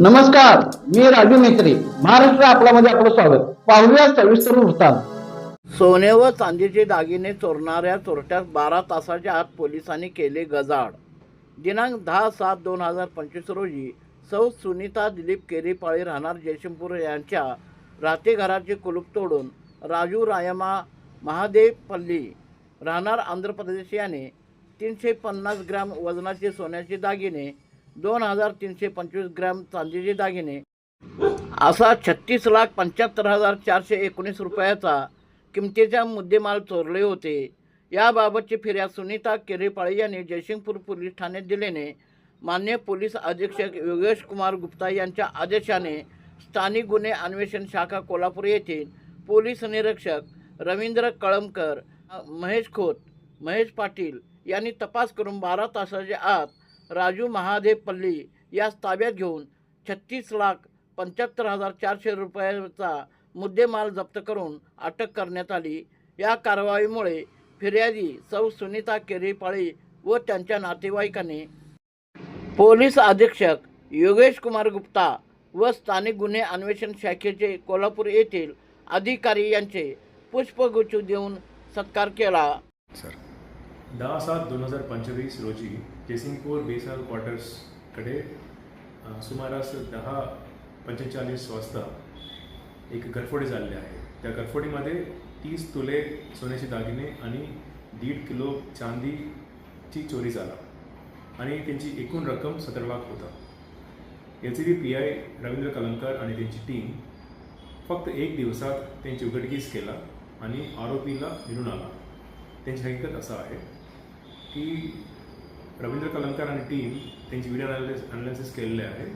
नमस्कार मी राजू मेत्री महाराष्ट्र आपल्यामध्ये आपलं स्वागत. पाहूया सविस्तर वृत्तांत. सोने व चांदीचे दागिने चोरणाऱ्या चोरट्यास बारा तासाच्या आत पोलिसांनी केले गजाड दिनांक दहा सात दोन हजार पंचवीस रोजी सौ सुनीता दिलीप केरीपाळी राहणार जयशंपूर यांच्या राहते घराचे कुलूप तोडून राजू रायमा महादेव पल्ली राहणार आंध्र प्रदेश याने तीनशे पन्नास ग्रॅम वजनाचे सोन्याचे दागिने दोन हजार तीनशे पंचवीस ग्रॅम चांदीचे दागिने. असा छत्तीस लाख पंच्याहत्तर हजार चारशे एकोणीस रुपयाचा किमतीचा मुद्देमाल चोरले होते. याबाबतची फिर्याद सुनीता केरेपाळे यांनी जयसिंगपूर पोलीस ठाण्यात दिल्याने मान्य पोलीस अधीक्षक योगेश कुमार गुप्ता यांच्या आदेशाने स्थानिक गुन्हे अन्वेषण शाखा कोल्हापूर येथील पोलीस निरीक्षक रवींद्र कळमकर महेश खोत महेश पाटील यांनी तपास करून बारा तासाच्या आत राजू महादेव पल्ली यास ताब्यात घेऊन छत्तीस लाख पंच्याहत्तर हजार चारशे रुपयाचा मुद्देमाल जप्त करून अटक करण्यात आली. या कारवाईमुळे फिर्यादी सौ सुनीता केरीपाळी व त्यांच्या नातेवाईकांनी पोलीस अधीक्षक योगेश कुमार गुप्ता व स्थानिक गुन्हे अन्वेषण शाखेचे कोल्हापूर येथील अधिकारी यांचे पुष्पगुच्छ देऊन सत्कार केला. दहा सात दोन हजार पंचवीस रोजी जयसिंगपूर बेसल क्वार्टर्सकडे सुमारास दहा पंचेचाळीस वाजता एक घरफोडी झालेली आहे. त्या घरफोडीमध्ये तीस तुले सोन्याचे दागिने आणि दीड किलो चांदीची चोरी झाला आणि त्यांची एकूण रक्कम सतरा लाख होता. L C B P I Ravindra Kalankar आणि त्यांची टीम फक्त एक दिवसात त्यांची उघडकीस केला आणि आरोपीला मिळून आला त्यांची हकीकत असं आहे की रवींद्र कलंकर आणि टीम त्यांची व्हिडिओ अनालिस अनालिसिस केलेले आहे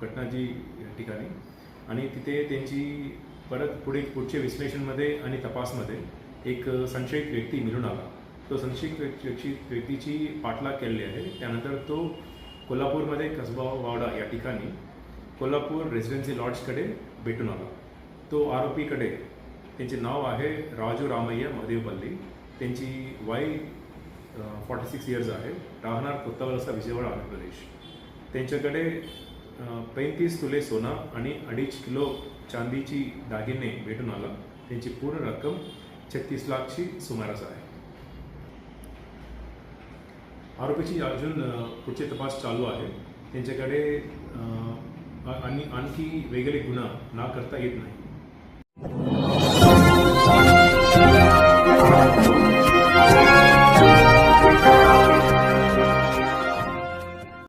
घटनाची या ठिकाणी. आणि तिथे त्यांची परत पुढे पुढच्या विश्लेषणमध्ये आणि तपासमध्ये एक संशयित व्यक्ती मिळून आला. तो संशयित व्यक्ती व्यक्तीची पाठलाग केलेली आहे. त्यानंतर तो कोल्हापूरमध्ये कसबा वावडा या ठिकाणी कोल्हापूर रेसिडेन्सी लॉड्जकडे भेटून आला. तो आरोपीकडे त्यांचे नाव आहे राजू रामय्या मधेवपल्ली त्यांची वाई फॉर्टी सिक्स इयर्स आहे. राहणार कोत्तावलसा विजयवाडा आंध्र प्रदेश. त्यांच्याकडे पैंतीस तुले सोना आणि अडीच किलो चांदीची दागिने भेटून आला. त्यांची पूर्ण रक्कम छत्तीस लाखची सुमारास आहे. आरोपीची अजून पुढचे तपास चालू आहे. त्यांच्याकडे आणि आणखी वेगळे गुन्हा ना करता येत नाही.